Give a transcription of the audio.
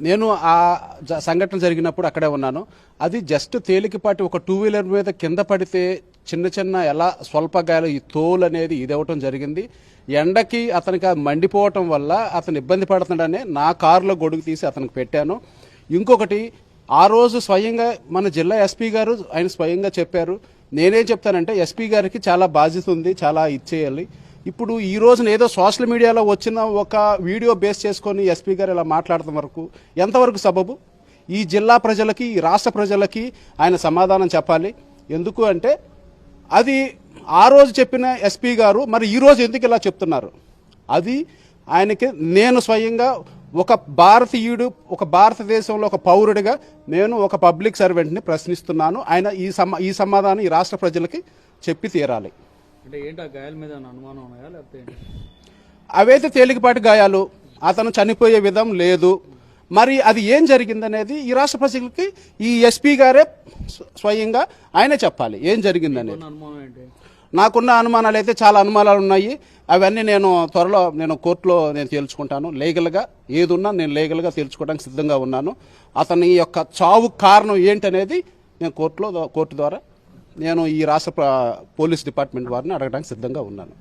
నేను ఆ జ- సంఘటన జరిగినప్పుడు అక్కడే ఉన్నాను. అది జస్ట్ తేలికపాటి ఒక టూ వీలర్ మీద కింద పడితే చిన్న చిన్న ఎలా స్వల్ప గాయాలు ఈ తోలు అనేది ఇదవటం జరిగింది. ఎండకి అతనికి మండిపోవటం వల్ల అతను ఇబ్బంది పడుతున్నాడనే నా కారులో గొడుగు తీసి అతనికి పెట్టాను. ఇంకొకటి ఆ రోజు స్వయంగా మన జిల్లా ఎస్పీ గారు ఆయన స్వయంగా చెప్పారు. నేనేం చెప్తానంటే ఎస్పీ గారికి చాలా బాధ్యత ఉంది చాలా ఇచ్చేయాలి ఇప్పుడు ఈ రోజున ఏదో సోషల్ మీడియాలో వచ్చిన ఒక వీడియో బేస్ చేసుకొని ఎస్పీ గారు ఇలా మాట్లాడటం వరకు ఎంతవరకు సబబు? ఈ జిల్లా ప్రజలకి ఈ రాష్ట్ర ప్రజలకి ఆయన సమాధానం చెప్పాలి. ఎందుకు అంటే అది ఆ రోజు చెప్పిన ఎస్పీ గారు మరి ఈ రోజు ఎందుకు ఇలా చెప్తున్నారు? అది ఆయనకి నేను స్వయంగా ఒక భారతీయుడు ఒక భారతదేశంలో ఒక పౌరుడిగా నేను ఒక పబ్లిక్ సర్వెంట్ని ప్రశ్నిస్తున్నాను. ఆయన ఈ సమా ఈ సమాధానం ఈ రాష్ట్ర ప్రజలకి చెప్పి తీరాలి. అంటే ఏంటి ఆ గాయాల మీద అనుమానం ఉన్నాయా? లేకపోతే? అవైతే తేలికపాటి గాయాలు. అతను చనిపోయే విధం లేదు. మరి అది ఏం జరిగిందనేది ఈ రాష్ట్ర ప్రజలకి ఈ ఎస్పీ గారే స్వ- స్వయంగా ఆయనే చెప్పాలి. ఏం జరిగిందనేది. నాకున్న అనుమానాలు అయితే చాలా అనుమానాలు ఉన్నాయి. అవన్నీ నేను త్వరలో నేను కోర్టులో నేను తేల్చుకుంటాను. లీగల్గా ఏది ఉన్నా నేను లీగల్గా తేల్చుకోవడానికి సిద్ధంగా ఉన్నాను. అతని యొక్క చావు కారణం ఏంటనేది నేను కోర్టులో కోర్టు ద్వారా నేను ఈ రాష్ట్ర పోలీస్ డిపార్ట్మెంట్ వారిని అడగడానికి సిద్ధంగా ఉన్నాను.